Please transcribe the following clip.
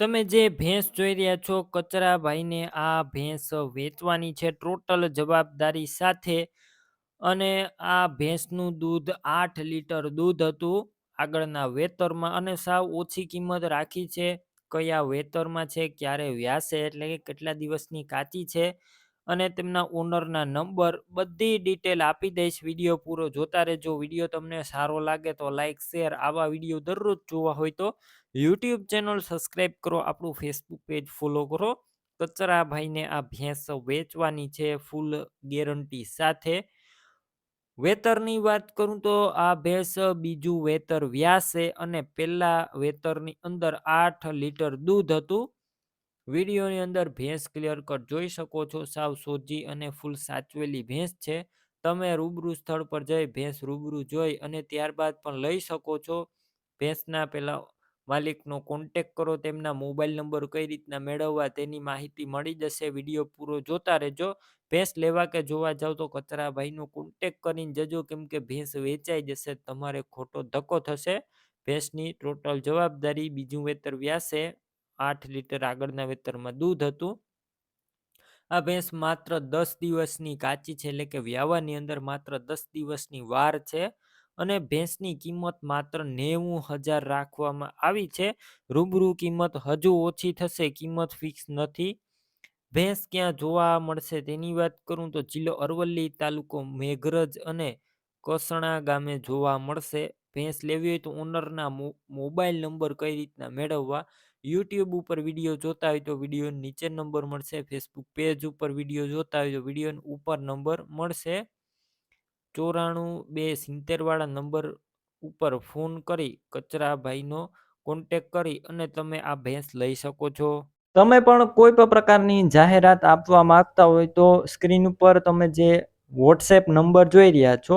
તમે જે ભેંસ જોઈ રહ્યા છો, કચરાભાઈને આ ભેંસ વેચવાની છે ટોટલ જવાબદારી સાથે અને આ ભેંસનું દૂધ આઠ લીટર દૂધ હતું. આગળના વેતરમાં અને સાવ ઓછી કિંમત રાખી છે. કયા વેતરમાં છે, ક્યારે વ્યાસે એટલે કે કેટલા દિવસની કાચી છે અને તેમના ઓનરના નંબર બધી ડિટેલ આપી દઈશ. વીડિયો પૂરો જોતા રહેજો. વીડિયો તમને સારો લાગે તો લાઇક શેર આવા વીડિયો દરરોજ જોવા હોય તો યુટ્યુબ ચેનલ સબસ્ક્રાઈબ કરો. આપણું ફેસબુક પેજ ફોલો કરો. કચરાભાઈને આ ભેંસ વેચવાની છે ફૂલ ગેરંટી સાથે. વેતરની વાત કરું તો આ ભેંસ બીજું વેતર વ્યાસે અને પહેલા વેતરની અંદર આઠ લીટર દૂધ હતું. વિડીયોની અંદર ભેંસ ક્લિયર કટ જોઈ શકો છો. સાવ સોજી અને ફૂલ સાચવેલી ભેંસ છે. તમે રૂબરૂ સ્થળ પર જઈ ભેંસ રૂબરૂ જોઈ અને ત્યારબાદ પણ લઈ શકો છો. ભેંસના પેલા માલિકનો કોન્ટેક કરો, તેમના મોબાઈલ નંબર કઈ રીતના મેળવવા તેની માહિતી મળી જશે. વીડિયો પૂરો જોતા રહેજો. ભેંસ લેવા કે જોવા જાવ તો કચરાભાઈનો કોન્ટેક કરીને જજો, કેમ કે ભેંસ વેચાઈ જશે, તમારે ખોટો ધક્કો થશે. ભેંસની ટોટલ જવાબદારી બીજું વેતર વ્યાસે. આઠ લીટર આગળના વેતરમાં દૂધ હતું. આ ભેંસ માત્ર દસ દિવસની કાચી છે, એટલે કે વ્યાવાની અંદર માત્ર દસ દિવસની વાર છે અને ભેંસની કિંમત માત્ર નેવું હજાર રાખવામાં આવી છે. રૂબરૂ કિંમત હજુ ઓછી થશે, કિંમત ફિક્સ નથી. ભેંસ ક્યાં જોવા મળશે તેની વાત કરું તો જિલ્લો અરવલ્લી તાલુકો મેઘરજ અને કસણા ગામે જોવા મળશે. ભેંસ લેવી હોય તો ઓનરના મોબાઈલ નંબર કઈ રીતના મેળવવા? યુટ્યુબ ઉપર વીડિયો જોતા હોય તો વીડિયો નીચે નંબર મળશે. ફેસબુક પેજ ઉપર વીડિયો જોતા હોય તો વીડિયો ઉપર નંબર મળશે. ચોરાણું બે સિત્તેરવાળા નંબર ઉપર ફોન કરી કચરાભાઈનો કોન્ટેક કરી અને તમે આ ભેંસ લઈ શકો છો. તમે પણ કોઈ પણ પ્રકારની જાહેરાત આપવા માંગતા હોય તો સ્ક્રીન ઉપર તમે જે વોટ્સએપ નંબર જોઈ રહ્યા છો